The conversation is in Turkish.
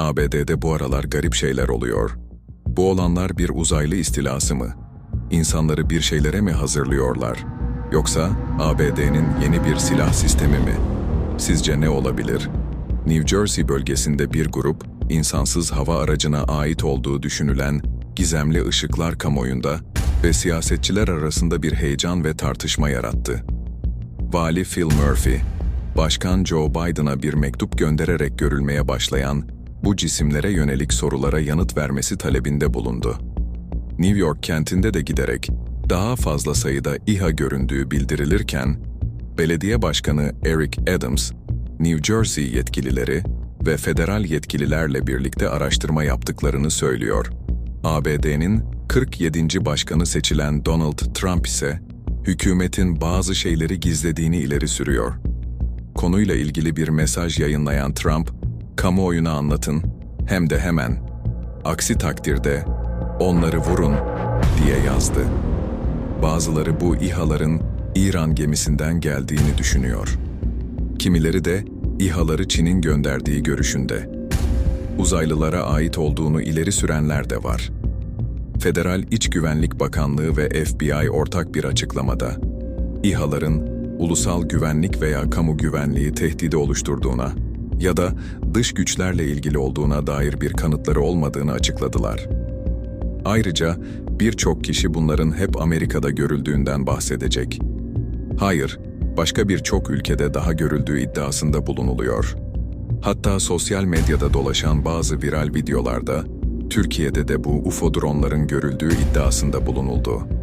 ABD'de bu aralar garip şeyler oluyor. Bu olanlar bir uzaylı istilası mı? İnsanları bir şeylere mi hazırlıyorlar? Yoksa ABD'nin yeni bir silah sistemi mi? Sizce ne olabilir? New Jersey bölgesinde bir grup, insansız hava aracına ait olduğu düşünülen gizemli ışıklar kamuoyunda ve siyasetçiler arasında bir heyecan ve tartışma yarattı. Vali Phil Murphy, Başkan Joe Biden'a bir mektup göndererek görülmeye başlayan bu cisimlere yönelik sorulara yanıt vermesi talebinde bulundu. New York kentinde de giderek daha fazla sayıda İHA göründüğü bildirilirken, belediye başkanı Eric Adams, New Jersey yetkilileri ve federal yetkililerle birlikte araştırma yaptıklarını söylüyor. ABD'nin 47. başkanı seçilen Donald Trump ise hükümetin bazı şeyleri gizlediğini ileri sürüyor. Konuyla ilgili bir mesaj yayınlayan Trump, kamuoyuna anlatın hem de hemen. Aksi takdirde onları vurun diye yazdı. Bazıları bu İHA'ların İran gemisinden geldiğini düşünüyor. Kimileri de İHA'ları Çin'in gönderdiği görüşünde. Uzaylılara ait olduğunu ileri sürenler de var. Federal İç Güvenlik Bakanlığı ve FBI ortak bir açıklamada, İHA'ların ulusal güvenlik veya kamu güvenliği tehdidi oluşturduğuna ya da dış güçlerle ilgili olduğuna dair bir kanıtları olmadığını açıkladılar. Ayrıca birçok kişi bunların hep Amerika'da görüldüğünden bahsedecek. Hayır, başka birçok ülkede daha görüldüğü iddiasında bulunuluyor. Hatta sosyal medyada dolaşan bazı viral videolarda Türkiye'de de bu UFO dronların görüldüğü iddiasında bulunuldu.